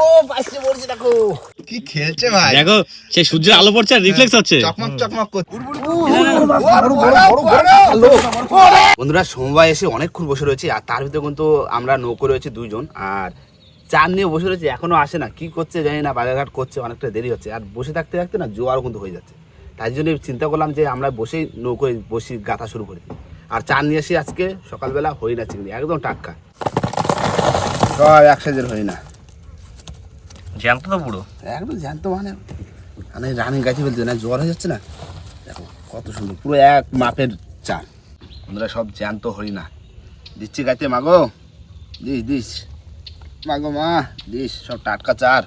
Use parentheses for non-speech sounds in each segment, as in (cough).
ও পাশে পড়ছে দেখো। কি খেলছে ভাই? দেখো সেই সূর্যের আলো পড়ছে রিফ্লেক্স হচ্ছে। চকমক চকমক বন্ধুরা সমবায় এসে অনেকক্ষণ বসে রয়েছে আর তার ভিতরে কিন্তু আমরা নৌকো রয়েছে দুইজন আর চার নিয়ে বসে রয়েছে এখনও আসে না। কি করছে জানি না বাজারঘাট করছে অনেকটা দেরি হচ্ছে। আর বসে থাকতে থাকতে না জোয়ারও কিন্তু হয়ে যাচ্ছে। তাই জন্য চিন্তা করলাম যে আমরা বসেই নৌকোয় বসি গাথা শুরু করি। আর চার নিয়ে এসে আজকে সকালবেলা হই না চিংড়ি একদম টাটকা। সব এক সাইজের হই না জ্যান্ত তো পুরো? একদম জ্যান্ত মানে। মানে রানিং গাছে ফেলছে না জ্বর হয়ে যাচ্ছে না? দেখো কত সুন্দর, পুরো এক মাপের চার আমরা সব জ্যান্ত হই না দিচ্ছি গাছে মাগো দিস দিস। মাগো মা, দিস, সব টাটকা চার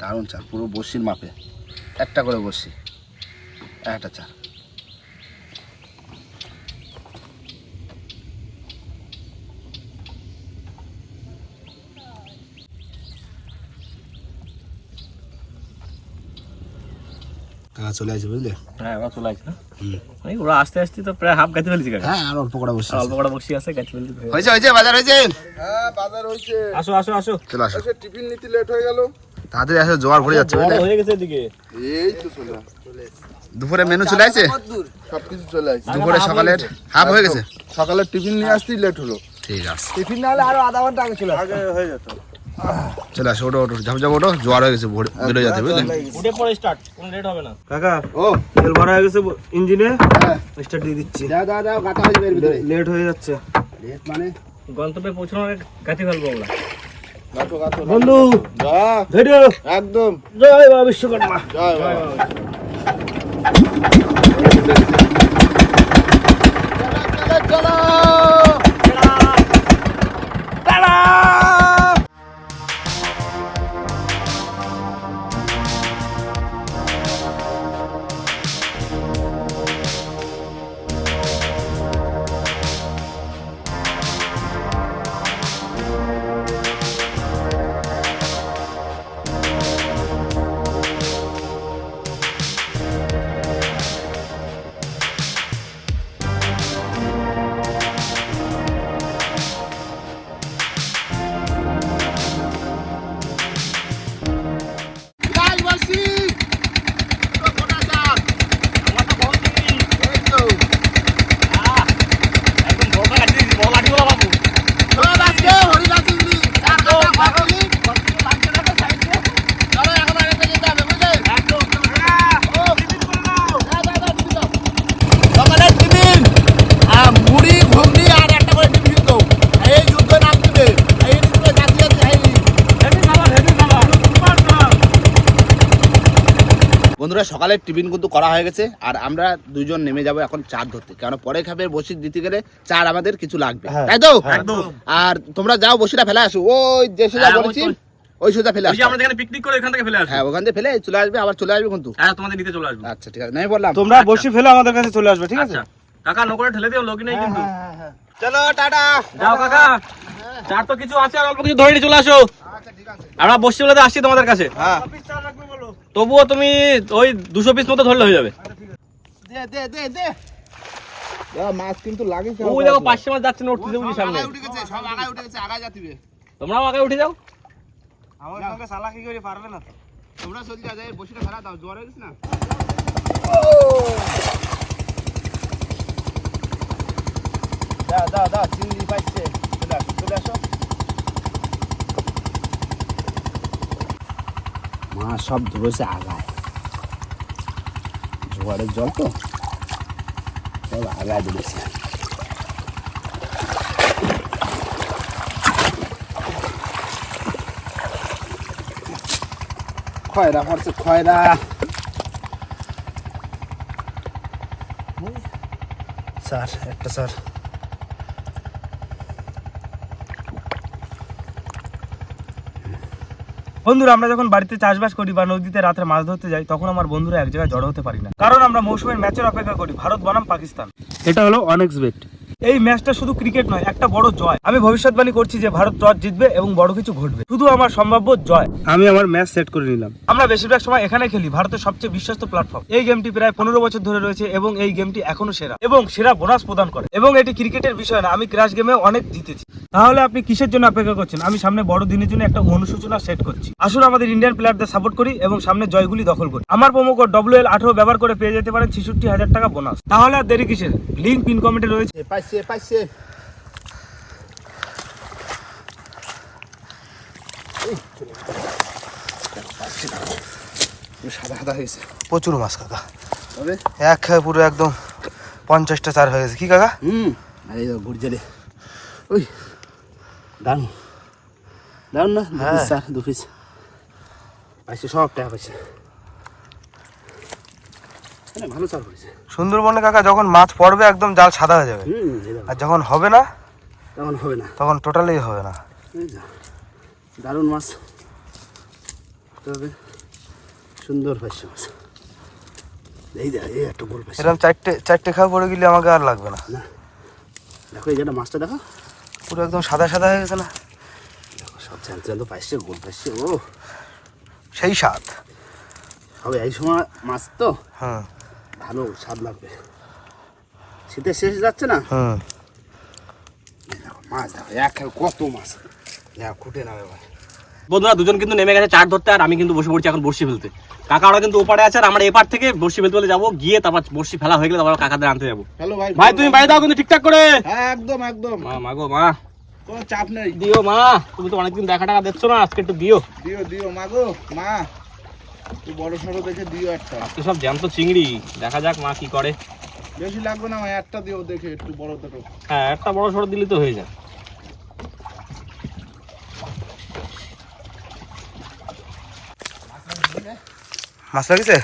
দারুণ চার পুরো বসির মাপে। একটা করে বসি একটা চার কাকা চলে আসবে বুঝলে? হ্যাঁ ওরা চলে আসছে মানে ওরা আস্তে আস্তে তো প্রায় হাফ গাছে ফেলছি হ্যাঁ আর অল্প করে বসে অল্প কটা বসি আছে গাছে ফেলছি। হয়েছে হয়েছে বাজার হয়েছে। হ্যাঁ বাজার হয়েছে। আসো আসো আসো। চলে আসো। আচ্ছা টিফিন নিতে লেট হয়ে গেল। তাড়াতাড়ি আসো জোয়ার ভরে যাচ্ছে হয়ে গেছে এদিকে। এই তো চলে দুপুরে মেনু চলে আসছে? সবকিছু চলে দুপুরে সকালের হাফ হয়ে গেছে? সকালের টিফিন নিয়ে আসতেই লেট হলো। ঠিক আছে। টিফিন না হলে আরও আধা ঘণ্টা আগে চলে আগে হয়ে যেত। চলে আসো ওটো ওটো ঝাপ ঝাপ ওটো জোয়ার হয়ে গেছে ভরে বেরো যাতে বুঝলে? উঠে পরে স্টার্ট কোনো লেট হবে না। কাকা ও। তেল ভরা হয়ে গেছে ইঞ্জিনে হ্যাঁ। স্টার্ট দিয়ে দিচ্ছি। দাও দাও দাও গাতা হয়ে যাবে ভিতরে। লেট হয়ে যাচ্ছে। রেত মানে? গন্তব্যে পৌঁছানোর আগে গাছে ফেলব আমরা। বন্ধু ধৈর্য একদম। জয় বাবা বিশ্বকর্মা। জয় বাবা সকালের সকালের টিফিন কিন্তু করা হয়ে গেছে আর আমরা দুইজন নেমে যাব এখন চার ধরতে। কারণ পরে খাবে বসি দিতে গেলে চার আমাদের কিছু লাগবে। তাই তো? আর তোমরা যাও বসিটা ফেলে আসো। ওই যে সোজা হ্যাঁ, বলেছি ওই সোজা ফেলে আসো। আমরা এখানে পিকনিক করে এখান থেকে ফেলে আসব হ্যাঁ ওখান থেকে ফেলে চলে আসবে আবার চলে আসবে কিন্তু। হ্যাঁ তোমাদের নিতে চলে আসব। আচ্ছা ঠিক আছে। নাই বললাম তোমরা বসে ফেলে আমাদের কাছে চলে আসবে ঠিক আছে? আচ্ছা। কাকা নৌকরে ঠেলে দিও লোক নেই কিন্তু। চলো টাটা। যাও কাকা। চার তো কিছু আছে আর অল্প কিছু ধরে নিয়ে চলে আসো। আমরা বসছি বলে আসছি তোমাদের কাছে। হ্যাঁ। তবুও তুমি ওই দুশো পিস মতো ধরলে হয়ে যাবে। দে দে দে দে। মাছ কিন্তু লাগে ওই দেখো পাঁচশো মাস যাচ্ছে না বুঝি সামনে। উঠে গেছে সব আগায় উঠে গেছে আগায় যাতিবে তোমরাও আগে উঠে যাও। আমার সঙ্গে সালাকি করে পারবে না তো? তোমরা চলে যা যায় বসিটা ফেলা দাও জ্বর হয়ে গেছে না? দাও দাও দাও চিংড়ি পাইছে। চলে আসো চলে আসো। মা সব ধরেছে আগায়। জোয়ারের জল তো? সব আগায় ধরেছে খয়রা পড়ছে খয়রা। স্যার, একটা স্যার। বন্ধুরা, আমরা যখন বাড়িতে চাষবাস করি বা নদীতে রাত্রে মাছ ধরতে যাই, তখন আমার বন্ধুরা এক জায়গায় জড়ো হতে পারি না। কারণ আমরা মৌসুমের ম্যাচের অপেক্ষা করি, ভারত বনাম পাকিস্তান। এটা হলো অনেক্স বেট। এই ম্যাচটা শুধু ক্রিকেট নয় একটা বড় জয়। আমি ভবিষ্যৎবাণী করছি যে ভারত টস জিতবে এবং বড় কিছু ঘটবে। শুধু আমার সম্ভাব্য জয়। আমি আমার ম্যাচ সেট করে নিলাম। আমরা বেশিরভাগ সময় এখানে খেলি ভারতের সবচেয়ে বিশ্বস্ত প্ল্যাটফর্ম এই গেমটি প্রায় পনেরো বছর ধরে রয়েছে এবং এই গেমটি এখনও সেরা। এবং সেরা বোনাস প্রদান করে। এবং এটি ক্রিকেটের বিষয় না আমি ক্রাশ গেমে অনেক জিতেছি। তাহলে আপনি কিসের জন্য অপেক্ষা করছেন? আমি সামনে বড় দিনের জন্য একটা অনুসূচনা সেট করছি। আসুন আমাদের ইন্ডিয়ান প্লেয়ারদের সাপোর্ট করি এবং সামনে জয়গুলি দখল করি। আমার প্রোমো কোড ডব্লিউ এল আঠারো ব্যবহার করে পেয়ে যেতে পারেন ছেষট্টি হাজার টাকা বোনাস তাহলে আর দেরি কিসের? লিঙ্ক পিন কমেন্টে রয়েছে। পাইছে পাইছে। সাদা সাদা হয়েছে প্রচুর মাছ কাকা। এক খায় পুরো একদম পঞ্চাশটা চার হয়ে গেছে। কি কাকা? হুম আরে ঘুরে জেলে ওই দারুণ দারুণ না? হ্যাঁ। স্যার দু পিস পাইছে সব টাকা পাইছে। ভালো চাল করেছে। সুন্দরবনে কাকা যখন মাছ পড়বে একদম জাল সাদা হয়ে যাবে। হুম আর যখন হবে না তখন হবে না। তখন টোটালি হবে না। দারুণ মাছ। তবে সুন্দর পাইছে মাছ। এই দেখ এই একটা গোল এরকম চারটে চারটে খাওয়া পড়ে গেলে আমাকে আর লাগবে না। দেখো এই যেটা মাছটা দেখো। পুরো একদম সাদা সাদা হয়ে গেছে না। দেখো সব চ্যান্ত চ্যান্ত পাইছে গোল পাইছে ও। সেই স্বাদ। হবে এই সময় মাছ তো। হুম। ভালো স্বাদ লাগবে। শীতের শেষ যাচ্ছে না? এই মাছ দেখো এক কত মাছ। খুঁটে ভাই বন্ধুরা দুজন কিন্তু নেমে গেছে চার ধরতে আর আমি কিন্তু বসে পড়ছি এখন বড়শি ফেলতে। কাকা ওরা কিন্তু ওপারে আছে আর আমরা এপার থেকে বড়শি ফেলতে ফেলতে যাব। গিয়ে তারপর বড়শি ফেলা হয়ে গেলে তারপর কাকাদের আনতে যাব। হ্যালো ভাই ভাই তুমি বাড়ি দাও কিন্তু ঠিকঠাক করে। হ্যাঁ একদম একদম। মা মাগো মা। কোনো চাপ নেই। দিও মা। তুমি তো অনেকদিন দেখা টাকা দিচ্ছ না আজকে একটু দিও। দিও দিও মাগো মা। বড় সড়ো দেখে দিও একটা। আজকে সব জ্যান্ত চিংড়ি। দেখা যাক মা কি করে। বেশি লাগবে না একটা দিও দেখে একটু বড় দেখো। হ্যাঁ একটা বড় সড়ো দিলে তো হয়ে যায়। মাছ লাগিছে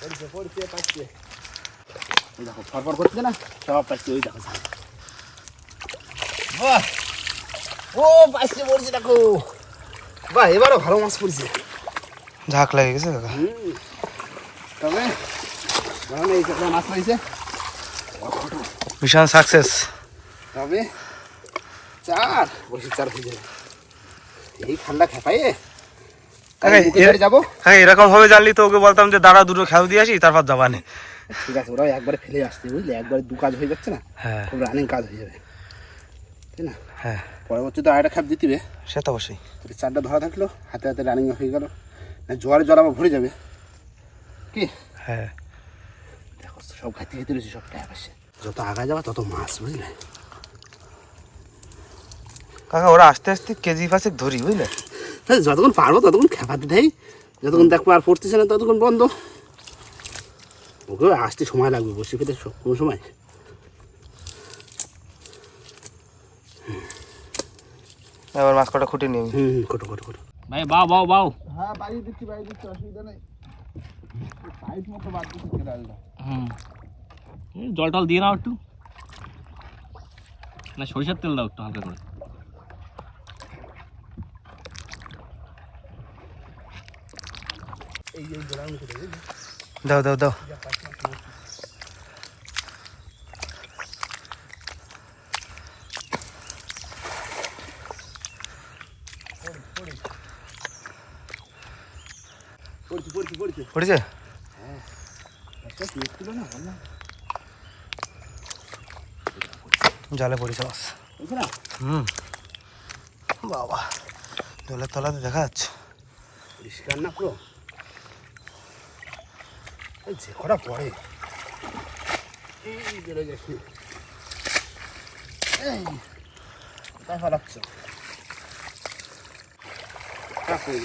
পড়ছে পড়ছে পাচ্ছে এই দেখো ফরফর করছে না সব পাচ্ছে ওই দেখো বাহ। ও পাচ্ছে পড়ছে দেখো বাহ এবারও ভালো মাছ পড়ছে। ঝাঁক লাগে গেছে হুম। তবে ধরুন এই মাছ পাইছে মিশন সাকসেস তবে চার বসে চার হয়ে যাবে। এই ঠান্ডা খেপাইয়ে হ্যাঁ এরকম ভাবে জানলি তো ওকে বলতাম যে দাঁড়া দুটো খেয়াল দিয়ে আসি তারপর যাবানে ঠিক আছে ওরাও একবারে ফেলে আসছে বুঝলে? একবারে দু কাজ হয়ে যাচ্ছে না? হ্যাঁ। খুব রানিং কাজ হয়ে যাবে। তাই না? হ্যাঁ। পরবর্তীতে আরেকটা খাপ দিতিবে সে তো অবশ্যই। চারটা ধরা থাকল হাতে হাতে রানিং হয়ে গেল। না জোয়ারে জল আবার ভরে যাবে। কি? হ্যাঁ। দেখো সব খাইতে খেতে রয়েছে সব ট্যাপ আসছে যত আগা যাবে তত মাছ বুঝলে? কাকা ওরা আস্তে আস্তে কেজি পাঁচেক ধরি বুঝলে? হ্যাঁ যতক্ষণ পারব ততক্ষণ খেপাতে দেয় যতক্ষণ দেখব আর পড়তেছে না ততক্ষণ বন্ধ। ওকে আসতে সময় লাগবে বসে খেতে কোনো সময়? এবার মাছ কটা খুঁটে নিয়ে হুম হুম কটো কটো কটো ভাই বাও বাও বাও। হ্যাঁ বাড়ি দিচ্ছি বাড়ি দিচ্ছি অসুবিধা নেই। পাইপ মতো বাদ দিচ্ছি কেরালটা হুম। জল টল দিয়ে নাও একটু। না সরিষার তেল দাও একটু হালকা করে। দাও দাও দাও। পড়ছি? জলে পড়েছে না হুম। বাবা জলের তলাতে দেখা যাচ্ছে। পরিষ্কার না পুরো? এই যে কটা পড়ে। এই বেরো যাচ্ছে এই ফেলাচ্ছ খারাপ করে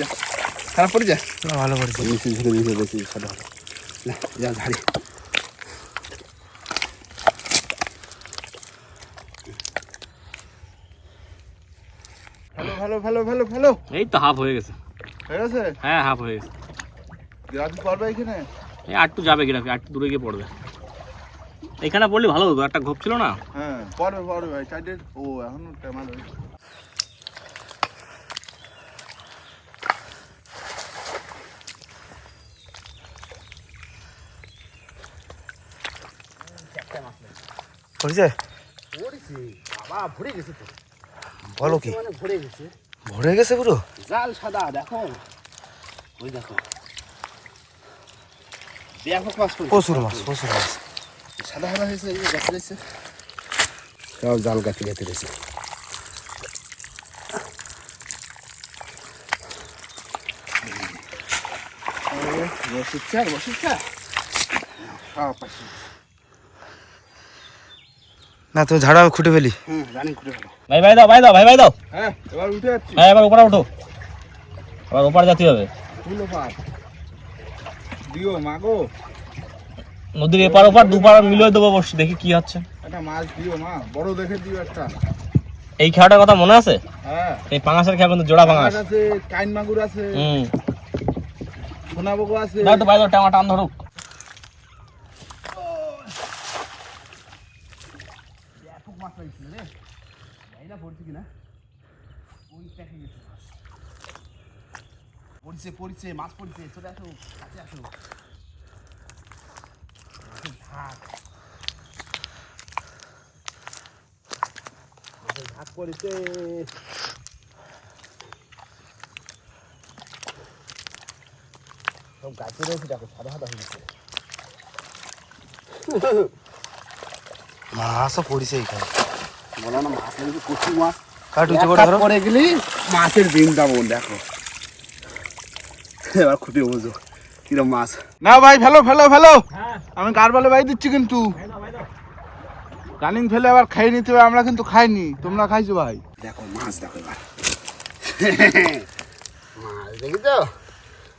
যা খারাপ যা ভালো বেশি বেশি যা ঝাড়ি ভালো ভালো ভালো ভালো ভালো। এই তো হাফ হয়ে গেছে। হয়ে গেছে? হ্যাঁ হাফ হয়ে গেছে। আটটু যাবে গ্রাফি আটটু দূরে গিয়ে পড়বে। এখানে পড়লে ভালো হতো একটা ঘোপ ছিল না? হ্যাঁ এখন বাবা ভরে গেছে বলো কি? মানে ভরে গেছে। ভরে গেছে পুরো? জাল সাদা দেখো। ওই দেখো। প্রচুর মাছ প্রচুর মাছ। সাদা সাদা হয়েছে গাছে রয়েছে। সব জাল গাছে গেতে রয়েছে। বসিচ্ছে আর সব পাশে। না তুমি ঝাড়া খুঁটে ফেলি। ভাই ভাই দাও ভাই দাও ভাই ভাই দাও। হ্যাঁ এবার উঠে যাচ্ছি। হ্যাঁ এবার উপরে উঠো। এবার ওপার জাতি হবে। দিও মাগো। নদীর এপার ওপার দুপার মিলিয়ে দেবো বসে দেখি কি হচ্ছে। একটা মাছ দিও মা বড় দেখে দিও একটা। এই খেলাটার কথা মনে আছে? হ্যাঁ। এই পাঙাশের খেয়া কিন্তু জোড়া পাঙাশ। আছে কাইন মাগুর আছে হুম। সোনাবগো আছে। দাও তো ভাই দাও টানা টান ধরুক ব্যাপক মাছ পাইছিল রে এইটা পড়ছে কিনা ওই প্যাকে গেছে মাছ পড়ছে পড়ছে মাছ পড়ছে চলে আসো কাছে আসো। মাছের ঝাঁক ঝাঁক পড়েছে সব গাছে রয়েছে দেখো সাদা সাদা হয়ে গেছে। মাছও পড়েছে এইখানে বলো না মাছ লেগেছে কচু মাছ? কাট উঁচু এক করে হাত ধরো। পরে গেলি মাছের বৃন্দাবন দেখো। এবার খুঁটে বুঝো কিরম মাছ? না ভাই ফেলো ফেলো ফেলো। আমি কার বলে ভাই দিচ্ছি কিন্তু। রানিং ফেলে আবার খাই নিতে হবে আমরা কিন্তু খাইনি। তোমরা খাইছো ভাই। দেখো মাছ দেখো এবার। মাছ দেখি তো।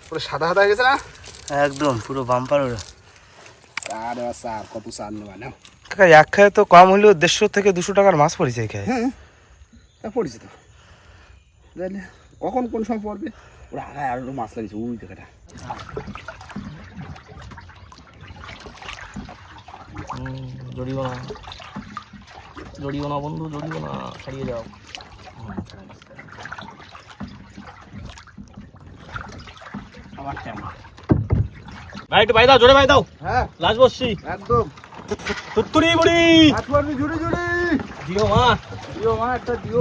পুরো সাদা সাদা হয়ে গেছে না? একদম পুরো বাম্পার ওরা। আর এবার সার কত সার নেবা নাও। কাকা এক খায় তো কম হলেও দেড়শো থেকে দুশো টাকার মাছ পড়েছে খায়। হ্যাঁ পড়েছে তো। জানি কখন কোন সময় পড়বে? ওরা আগায় আরও মাছ লাগিয়েছে। ওই জায়গাটা জড়িও না জড়িও না বন্ধু জড়িও না ছাড়িয়ে যাও আবার ভাই একটু ভাই দাও জোরে ভাই দাও। হ্যাঁ। লাজ বসছি। একদম। তুত্তুরি বুড়ি। জুড়ে জুড়ে। দিও মা।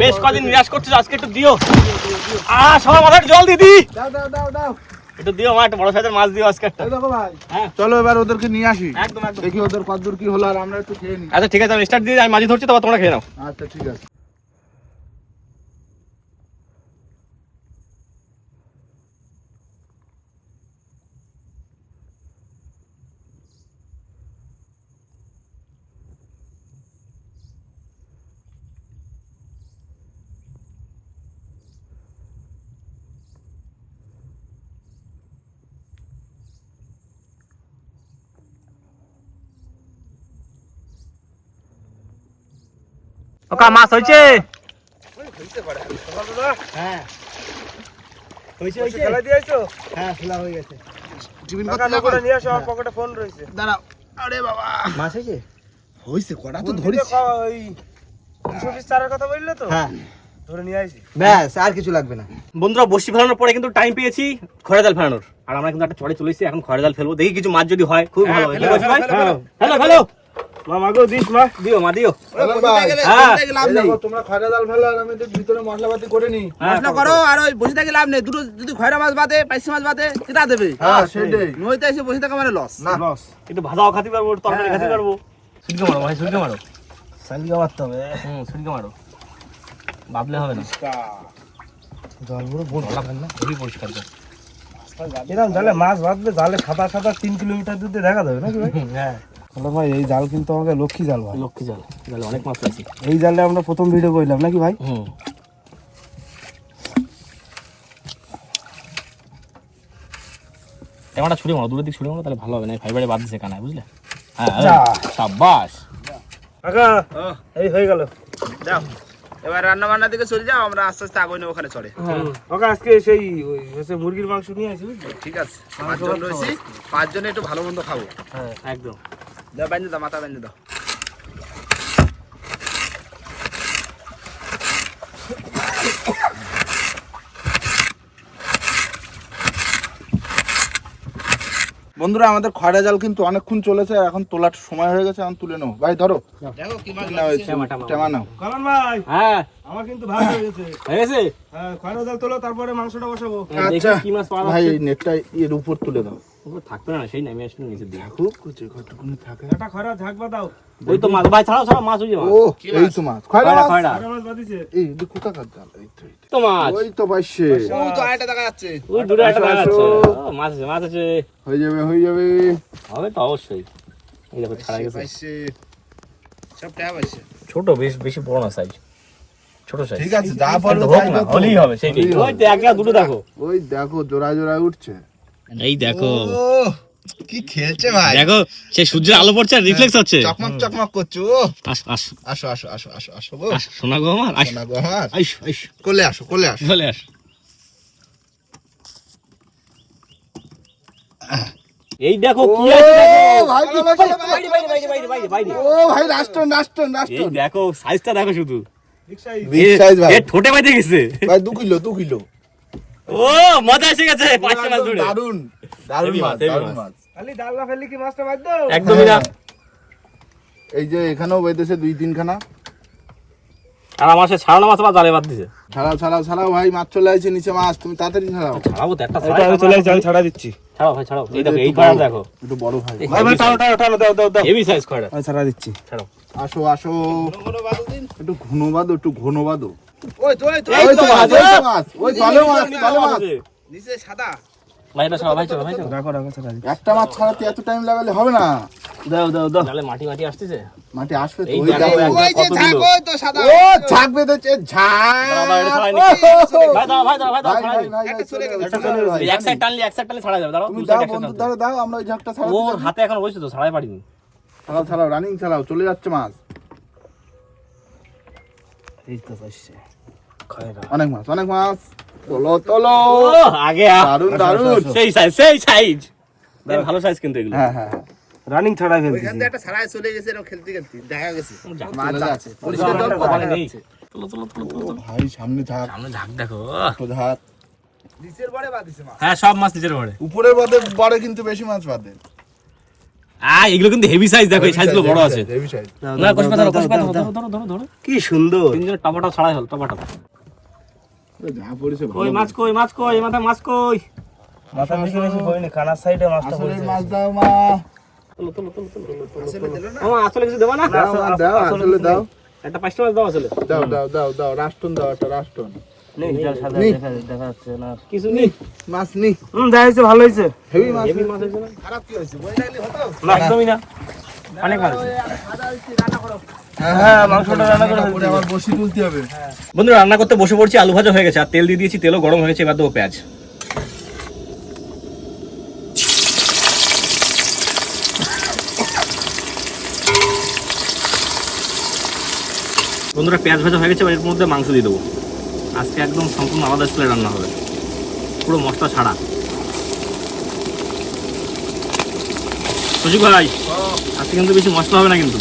বেশ কদিন। নিরাশ করছিস আজকে একটু দিও। আ সবার মাথার জল দিদি দাও দাও দাও দাও। একটু দিও মা একটা বড় সাইজের মাছ দিও আজকে একটা। দেখো ভাই হ্যাঁ। চলো এবার ওদেরকে নিয়ে আসি। একদম একদম। দেখি ওদের কতদূর কি হলো আর আমরা একটু খেয়ে নিই আচ্ছা ঠিক আছে আমি স্টার্ট দিয়ে আমি মাঝি ধরছি তারপর তোমরা খেয়ে নাও। আচ্ছা ঠিক আছে। ওকা মাছ হয়েছে হ্যাঁ। হয়েছে বসে খেলা দিয়েছ? হ্যাঁ খোলা হয়ে গেছে। টিফিন টাকা করতে না করে নিয়ে আসো আমার পকেটে ফোন রয়েছে। দাঁড়াও। আরে বাবা। মাছ হয়েছে হয়েছে কটা তো ধরিস। ওই দুশো পিস চারের কথা বললে তো? হ্যাঁ। ধরে নিয়ে আসি ব্যাস আর কিছু লাগবে না। বন্ধুরা বসি ফেলানোর পরে কিন্তু টাইম পেয়েছি খড়ে জাল ফেলানোর। আর আমরা কিন্তু একটা চড়ে চলে এসেছি এখন খড়ে জাল ফেলব। দেখি কিছু মাছ যদি হয় খুব ভালো হ্যালো হ্যালো দিস মা দিও মা দিও। হ্যাঁ। এই তোমরা খয়রা জাল ফেলো আর আমি ভিতরে মশলাপাতি করে নিই। মশলা করো আর ওই বসে থাকি লাভ নেই। দুটো যদি খয়রা মাছ বাদে পাইসি মাছ বাদে কেটা দেবে? হ্যাঁ সেটাই। নইতে এসে বসে থাকা মানে লস না। লস একটু ভাজাও খাতে পারব তরকারি খাতে পারব। সুলকে মারো ভাই সুলকে মারো। সালিকা মারতে হবে। হুম সুলকে মারো। ভাবলে হবে না। জল বোট না? খুবই পরিষ্কার কর। এরকম জালে মাছ বাঁধবে জালে সাদা সাদা তিন কিলোমিটার দূরে দেখা যাবে নাকি ভাই? হ্যাঁ। হলো ভাই এই জাল কিন্তু আমাকে লক্ষ্মী জাল ভাই। লক্ষ্মী জাল জালে অনেক মাছ আছে। এই জালে আমরা প্রথম ভিডিও করলাম নাকি ভাই? হুম। ট্যামাটা ছুড়ে মারো দূরের দিক ছুড়ে মারো তাহলে ভালো হবে না ফাইবারে বাদ দিছে কানায় বুঝলে? হ্যাঁ যা। সাবাস কাকা এই হয়ে গেল। যাও। এবার রান্না বান্নার দিকে চলে যাও আমরা আস্তে আস্তে আগুনে ওখানে চড়ে। ওকে আজকে সেই ওই হচ্ছে মুরগির মাংস নিয়ে আসি বুঝলি ঠিক আছে। পাঁচজন রয়েছি পাঁচজনে একটু ভালো মন্দ খাব। হ্যাঁ একদম। দাও বান্ধে দাও মাথা বান্ধে দাও। বন্ধুরা আমাদের খয়রা জাল কিন্তু অনেকক্ষণ চলেছে এখন তোলার সময় হয়ে গেছে এখন তুলে নেব ভাই ধরো। দেখো কি মাছ টেমা, নাও। কারণ ভাই হ্যাঁ। আমার কিন্তু ভাগ হয়ে গেছে। হয়ে গেছে হ্যাঁ খয়রা জাল তোলো তারপরে মাংসটা বসাবো। আচ্ছা কি মাছ পাওয়া যাচ্ছে। এই নেটটা এর উপর তুলে দাও। ওগুলো থাকবে না সেই নামে আসলে নিচে দিয়ে খুব কুচি কতক্ষণ থাকে একটা ঝাঁকবা দাও। ওই তো মাছ ভাই ছাড়াও ছাড়াও মাছ ওই মাছ। ও এই তো মাছ। মাছ? মাছ বাদিছে এই যে এই তো এই তো। তো মাছ। ওই তো ও তো দেখা যাচ্ছে। ওই দূরে একটা আসো, মাছ। আছে মাছ আছে মাছ আছে। হয়ে যাবে হয়ে যাবে। হবে তো অবশ্যই। এই দেখো ছাড়া গেছে। সব ট্যাব আছে। ছোট বেশ বেশি বড় না সাইজ ছোট সাইজ ঠিক আছে যা হোক তাই হলেই হবে সেইটাই ওই তো দুটো দেখো। ওই দেখো জোড়ায় জোড়ায় উঠছে। এই দেখো কি খেলছে ভাই দেখো সেই সূর্যের আলো পড়ছে আর রিফ্লেক্স হচ্ছে চকমক চকমক করছ ও আস আস আসো আসো আসো আসো আসো গো আস শোনা গো আমার আস সোনা গো আমার আইস আইস কোলে আসো কোলে আসো চলে আস এই দেখো কি ও আছে দেখো ভাই চলে গেল ভাই। বাইরে বাইরে বাইরে বাইরে বাইরে বাইরে ও ভাই এই দেখো সাইজটা দেখো শুধু রিক্সাই বিগ সাইজ ভাই এ ঠোঁটে বাইতে গেছে ভাই দু কিলো দু কিলো ও মজা এসে গেছে পাঁচটা মাছ ধরে। দারুণ দারুণ মাছ মাছ, দারুণ মাছ। মাছ। খালি ডাল না ফেললে কি মাছটা বাদ দাও একদমই না। এই যে এখানেও বেঁধেছে দুই তিনখানা। আর আমার সে ছাড়ানো মাছ জালে বাদ দিছে। ছাড়াও ছাড়াও ছাড়াও ভাই মাছ চলে আসছে নিচে মাছ তুমি তাড়াতাড়ি ছাড়াও। ছাড়াবো তো একটা এটা আমি চলে আসছি আমি ছাড়া দিচ্ছি। ছাড়াও ভাই ছাড়াও। এই দেখো একটু এই বড়, দেখো। একটু বড় ভাই। ভাই ভাই টানো টানো টানো দাও দাও দাও। হেভি সাইজ আমি ছাড়া দিচ্ছি। ছাড়াও আসো। আসো একটু ঘন বাদো একটু ঘন বাদো। ওই তো ওই তো। ওই তো মাছ ওই তো মাছ ওই মাছ। নিচে সাদা। ভাই এটা ভাই চলো ভাই চলো রাখো রাখো ছাড়া। একটা মাছ ছাড়াতে এত টাইম লাগালে হবে না। দাও দাও দাও। মাটি মাটি আসতেছে? মাটি আসবে তো ওই দেখো। ওই যে কত ঝাঁক ওই তো সাদা ও এটা ঝাঁক ভাই দাও ভাই দাও ভাই দাও একটা চলে গেল, একটা চলে গেল, এক সাইড টানলি এক সাইড টানলে ছাড়া যাবে দাঁড়াও তুমি দাও বন্ধু দাও দাও আমরা ওই ঝাঁকটা ছাড়াও ওর হাতে এখন রয়েছে তো ছাড়াই পারিনি। ছাড়াও ছাড়াও রানিং ছাড়াও চলে যাচ্ছে মাছ। এই তো পাইছে খয়রা অনেক মাছ অনেক মাছ তোলো তোলো ও আগে আ। দারুণ দারুণ সেই সাইজ সেই সাইজ বেশ ভালো সাইজ কিন্তু এগুলো হ্যাঁ হ্যাঁ। রানিং ছাড়া ওইখান ফেলছি থেকে একটা সারায় চলে গেছে এরকম খেলতে খেলতে দেখা গেছে মাছ আছে পরিষ্কার জল কপালে নেই যাচ্ছে। চলো চলো চলো চলো ভাই সামনে ঝাঁক সামনে ঝাঁক দেখো তো ঝাঁক নিচের পরে বাদিছে মাছ সব মাছ নিচের পড়ে উপরের বাদে বড় কিন্তু বেশি মাছ বাদে আ এগুলো কিন্তু হেভি সাইজ দেখো এই সাইজগুলো বড় আছে। হেভি সাইজ না কষে পাতা কষে পাতা ধরো ধরো ধরো ধরো কি সুন্দর। তিনজনের টপাটা ছাড়াই হল টপাটা। যা পড়েছে কই মাছ কই মাছ কই এই মাথায় মাছ কই? মাথা বেশি বেশি পড়িনি কানার সাইডে মাছটা আসলে পড়েছে। মাছ দাও মা। চলো চলো চলো চলো আসলে কিছু দেবা না? দাও দাও আসলে দাও। একটা পাঁচটা মাছ দাও আসলে। দাও দাও দাও দাও রাষ্ট্রন দাও একটা রাষ্ট্রন। নেই জল সাদা দেখা দেখা যাচ্ছে না কিছু নেই মাছ নি। হুম দেখা যাচ্ছে ভালো হয়েছে। হেভি মাছ হেভি মাছ হয়েছে না? খারাপ কি হয়েছে? বই লাগলে হতো? না একদমই না। অনেক মাছ আছে। হ্যাঁ মাংসটা রান্না করে তারপরে আবার বসি তুলতে হবে। বন্ধুরা রান্না করতে বসে পড়ছি আলু ভাজা হয়ে গেছে আর তেল দিয়ে দিয়েছি তেলও গরম হয়েছে এবার দেবো পেঁয়াজ। বন্ধুরা পেঁয়াজ ভাজা হয়ে গেছে এবার এর মধ্যে মাংস দিয়ে দেবো। আজকে একদম সম্পূর্ণ আলাদা স্টাইলে রান্না হবে। পুরো মশলা ছাড়া। সুযোগ ভাই আজকে কিন্তু বেশি মশলা হবে না কিন্তু।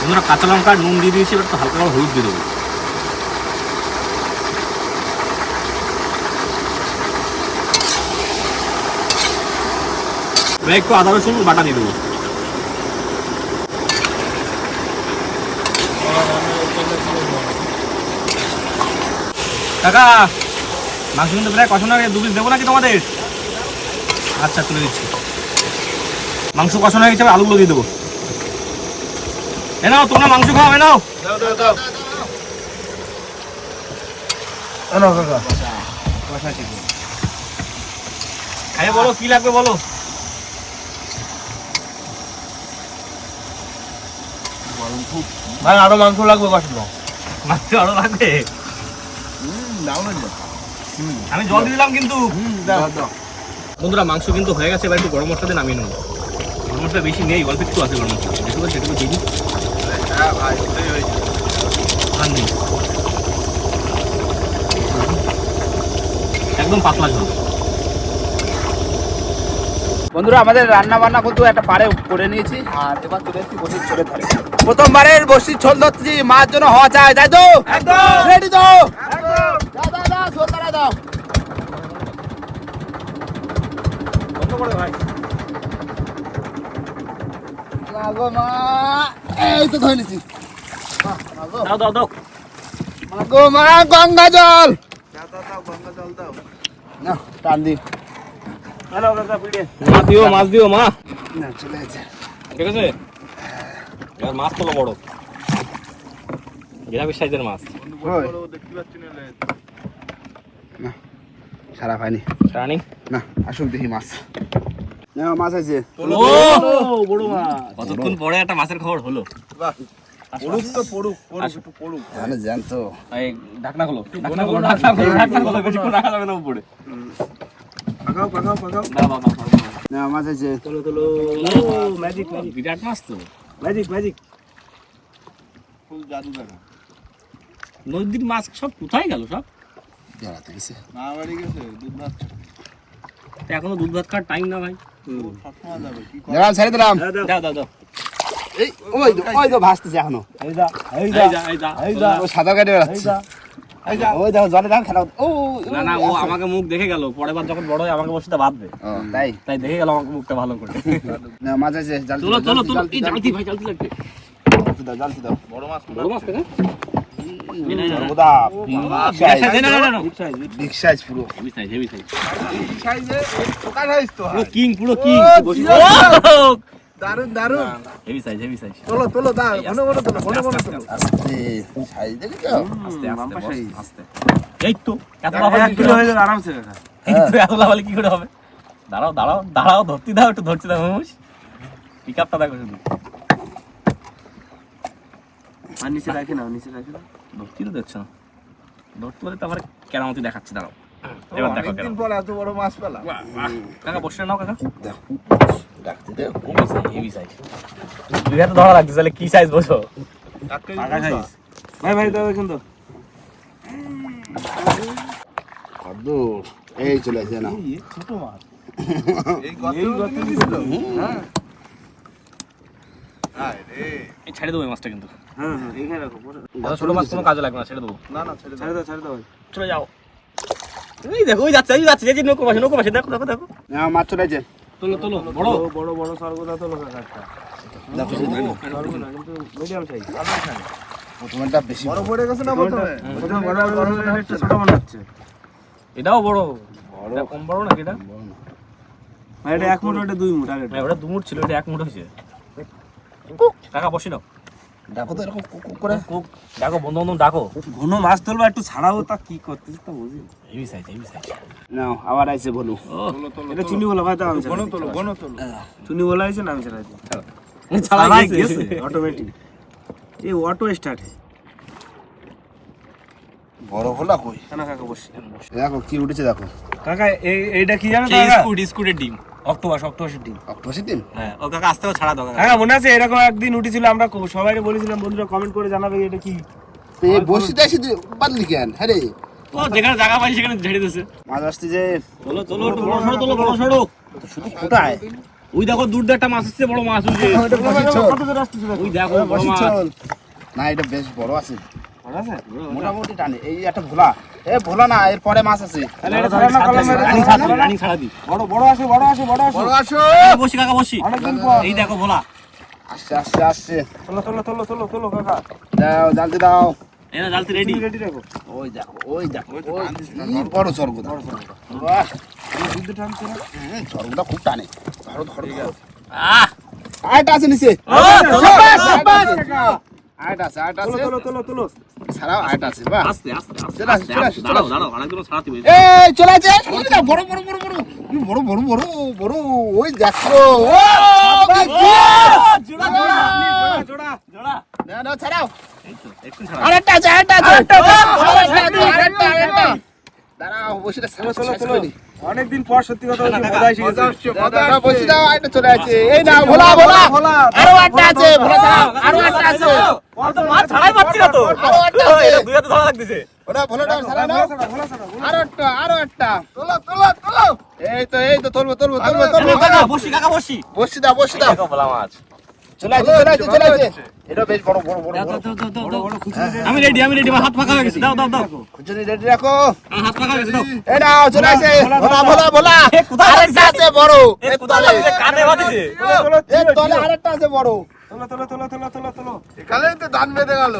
বন্ধুরা কাঁচা লঙ্কা নুন দিয়ে দিয়েছি এবার তো হালকা করে হলুদ দিয়ে দেবো। এবার একটু আদা রসুন বাটা দিয়ে দেবো। কাকা মাংস কিন্তু প্রায় কষানো হয়ে দু পিস দেবো নাকি তোমাদের? আচ্ছা তুলে দিচ্ছি। মাংস কষানো হয়ে গেছে আলুগুলো দিয়ে দেবো। এ নাও তোমরা মাংস খাও এ নাও। কাকা। খাইয়ে বলো কি লাগবে বলো? ভাই আরও মাংস লাগবে কষলো মাংস আরও লাগবে। আমি জল দিয়ে দিলাম কিন্তু। বন্ধুরা মাংস কিন্তু হয়ে গেছে এবার একটু গরম মশলা দিয়ে নামিয়ে নেব। গরম মশলা বেশি নেই অল্প একটু আছে গরম মশলা। যেটুকু সেটুকু হ্যাঁ আর একদম পাতলা ঝোল। বন্ধুরা আমাদের রান্না বান্না কিন্তু একটা পারে করে নিয়েছি। আর এবার চলে এসেছি বসির ছোলের ধারে। প্রথমবারের বসির ছোল ধরছি মাছ জন্য হওয়া চাই। তাই তো। রেডি তো। দাও দাও দাও দাও। এই তো ধরে নিছি। বাহ, লাগো। দাও দাও দাও। গঙ্গা জল। না টান দি। হ্যালো কাকা পিড়ে মাছ দিও মাছ দিও মা। না চলে গেছে। ঠিক আছে? মাছ তোলো বড়। গ্রামের সাইজের মাছ। না সারা পাইনি। না আসুক দেখি মাছ। না মাছ আছে। বড় মাছ। কতক্ষণ পরে একটা মাছের খবর হলো? পড়ুক তো পড়ুক পড়ুক একটু পড়ুক। জানো জান তো এই ঢাকনা খোলো ঢাকনা খোলো ঢাকনা খোলো ঢাকনা খোলো বেশিক্ষণ রাখা যাবে না উপরে। পাকাও পাকাও পাকাও। দাও দাও দাও না। মাছ আছে তোলো তোলো। ম্যাজিক ম্যাজিক বিরাট মাছ তো। ম্যাজিক ম্যাজিক ফুল জাদু দেখা নদীর মাছ সব কোথায় গেল সব? জড়াতে গেছে। না বাড়ি গেছে দুধ ভাত তো এখনও দুধ ভাত খাওয়ার টাইম না ভাই। কি দিলাম ছেড়ে দিলাম। দাও দাও। দাও এই ওই তো ওই তো ভাসতেছে এখনও। এই যা এই এই যা যা এই যা। এই যা। ও কাটে বেড়াচ্ছে। ওই দেখো জলে দেখো খেলা ও না না ও আমাকে মুখ দেখে গেল। পরের বার যখন বড় হয় আমাকে বসতে বাঁধবে। তাই? তাই দেখে গেল আমাকে মুখটা ভালো করে। না মাছ আছে জাল চলো চলো চলো। এই জালতি ভাই জালতি লাগবে দাও জালতি দাও। বড় মাছ বড় মাছ না পুরো। পুরো কিং পুরো কিং দারুণ দারুণ হেভি সাইজ হেভি সাইজ তোলো তোলো দা ঘন ঘন তোলো ঘন ঘন তোলো। আস্তে সাইজ আস্তে মাম্পা আস্তে আস্তে এই। তো এত এক কিলো হয়ে যাবে আরামসে কাকা এই তো এত লাফালাফি কি করে হবে? দাঁড়াও দাঁড়াও দাঁড়াও ধরতে দাও একটু ধরতে দাও মানুষ পিক আপটা দেখো শুধু। আর নিচে রাখে না নিচে রাখে না। ধরতে তো দেখছ না। ধরতে বলে তারপরে কেরামতি দেখাচ্ছে দাঁড়াও। এবার দেখো কেরামতি পর এত বড় মাছ পেলাম কাকা বসে নাও কাকা। রাখতে দাও হেভি সাইজ দুই হাতে ধরা লাগছে তাহলে কি সাইজ বোঝো পাকা খাইস ভাই ভাই দাও কিন্তু কত এই চলে আসে না। ছোট মাছ। (laughs) এই গত দিছিল হ্যাঁ। রে ছেড়ে দেবো এই মাছটা কিন্তু। হ্যাঁ হ্যাঁ এখানে রাখো ছোট মাছ কোনো কাজে লাগবে না ছেড়ে দেবো। না না ছেড়ে দাও। ছেড়ে দাও চলে যাও। এই দেখো ওই যাচ্ছে ওই যাচ্ছে এই যে নৌকো পাশে নৌকো পাশে দেখো দেখো দেখো। না মাছ চলে আসে। তোলো তোলো বড়। বড় বড় সর্বদা তো লোকা দেখো সর্বদা কিন্তু মিডিয়াম সাইজ প্রথমেটা বেশি বড় পড়ে গেছে না প্রথমে? প্রথম বড় বড় বড় একটু ছোট মনে হচ্ছে। এটাও বড়। বড়। কম বড় নাকি এটা? ভাই এটা এক মুঠ ওটা দুই মুঠ আগে ওটা দু মুঠ ছিল এটা এক মুঠ হয়েছে। টাকা বসে নাও। দেখো তো এরকম কুক কুক করে। কুক ডাকো বন্ধু বন্ধু ডাকো। ঘন মাছ তুলবা একটু ছাড়াও তা কি তা বুঝি হেভি সাইজ হেভি সাইজ নাও আবার আইছে বলু এটা চুনি বলা ভাই দাও আমি ঘন তোলো ঘন তোলো। চুনি বলা হয়েছে না আমি ছাড়াইছি ছাড়া গেছে অটোমেটিক এই অটো স্টার্ট বড় হলা কই? কেন কাকা বসে দেখো কি উঠেছে দেখো। কাকা এই এইটা কি জানো কাকা? স্কুট স্কুটের ডিম। অক্টোপাস অক্টোপাসের ডিম অক্টোপাসের দিন? হ্যাঁ ও কাকা আসতেও ছাড়া দাও হ্যাঁ মনে আছে এরকম একদিন উঠেছিল আমরা সবাই বলেছিলাম বন্ধুরা কমেন্ট করে জানাবে এটা কি? এই বসিতে আসি বাদলি কেন? হ্যাঁ রে। ও যেখানে জায়গা পাই সেখানে ঝেড়ে দিছে। মাছ আসছে যে চলো চলো একটু বড় সড়ো তোলো বড় সড়ো। শুধু কোটায় ওই দেখো দূর একটা মাছ আসছে বড় মাছ আসতেছিল ওই দেখো বড় মাছ। না এটা বেশ বড় আছে। মোটামুটি টানে। এই একটা ভোলা। এ ভোলা না এর পরে মাছ আছে। বড় বড় আসে বড় আসে বড় আসে। বড় আসো! বসি কাকা বসি। অনেকদিন পর। এই দেখো ভোলা। আসছে আসছে আসছে। তোলো তোলো তোলো তোলো তোলো কাকা। দাও জালতে দাও। রেডি রেডি রাখো ওই দেখো ওই দেখো ওই বড় বাহ। টানছে না? খুব টানে। ধরো ধরো ধরো। আহ আরেকটা আছে নিচে। ও, চলো, আছে আরেকটা তোলো আছে? তোলো তোলো তোলো ছাড়াও আরেকটা আছে বাহ আস্তে আস্তে আস্তে চলে আসো, চলে আসো, দাঁড়াও আসো। দাঁড়াও আরেকজন ছাড়াতে হবে এই চলে আছে চলে যা, বড় বড় বড় বড় বড় বড় বড় বড় ওই দেখো ও জোড়া জোড়া জোড়া। জোড়া না না ছাড়াও। এই তো একটু ছাড়া আরেকটা আছে আরেকটা আছে। আরেকটা আরেকটা আরেকটা আরেকটা দাঁড়াও বসে তোলো তোলো তোলো। অনেকদিন পর সত্যি কথা বলছি মজা এসে গেছে। আসছে বসে দাও আরেকটা চলে আছে এই না ভোলা ভোলা ভোলা, আরও একটা আছে ভোলা আরও একটা আছে। তো মাছ ছাড়াই পাচ্ছি না তো। দুই হাতে ধরা লাগতেছে। ওটা ভোলাটা সারা নাও আরও একটা আরও একটা। তোলো তোলো তোলো। এই তো এই তো তুলবো তুলবো তুলবো তুলবো। কাকা বসি কাকা বসি। বসি দাও বসি দাও। বলা মাছ। চলে আসছে চলে আসছে চলে আসছে এটা বেশ বড় বড় বড় বড়। আমি রেডি আমি রেডি হাত পাকা হয়ে গেছে। দাও দাও দাও। রেডি রাখো। হাত পাকা হয়ে গেছে দাও। এই নাও চলে ভোলা ভোলা ভোলা। আরেকটা আছে বড়। এর তলে। কানে বাঁধেছে এর তলে আরেকটা আছে বড়। তোলো তোলো তোলো তোলো তোলো তোলো। এখানেই তো ধান বেঁধে গেল।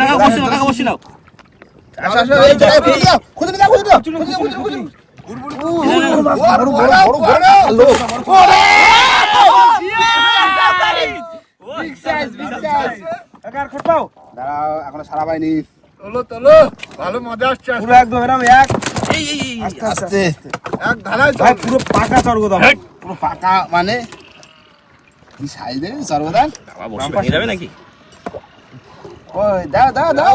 কাকা বসি কাকা বসি নাও। সারা পাইনি। তোলো তোলো। ভালো মজা আসছে পুরো একদম এরকম এক। আস্তে আস্তে আস্তে। এক ধারায় পুরো পাকা চড়গো দাও। পুরো ফাঁকা মানে? কি সাইজ দেখেন সর্বদান যাবে নাকি? ওই দাও দাও দাও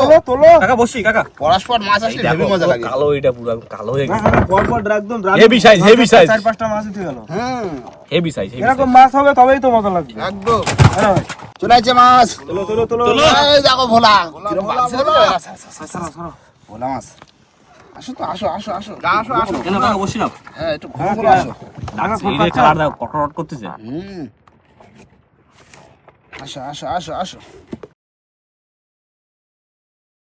তোলো তোলো কাকা বসি কাকা। পরস্পর মাছ আসলে হেভি মজা লাগে। কালো এটা পুরো কালো হয়ে পর পর একদম Heavy size, heavy size. চার পাঁচটা মাছ উঠে গেল। হুম। হেভি সাইজ এরকম মাছ হবে তবেই তো মজা লাগবে। একদম। হ্যাঁ। চলে মাছ। তোলো তোলো তোলো। তোলো। এই দেখো ভোলা। ভোলা মাছ। আসো তো আসো আসো আসো। আসো আসো। কেন কাকা বসি নাও হ্যাঁ একটু ঘুরে ঘুরে আসো। ডাকছে এই কালার দাও কটরট করতেছে। হুম। আসো আসো আসো আসো।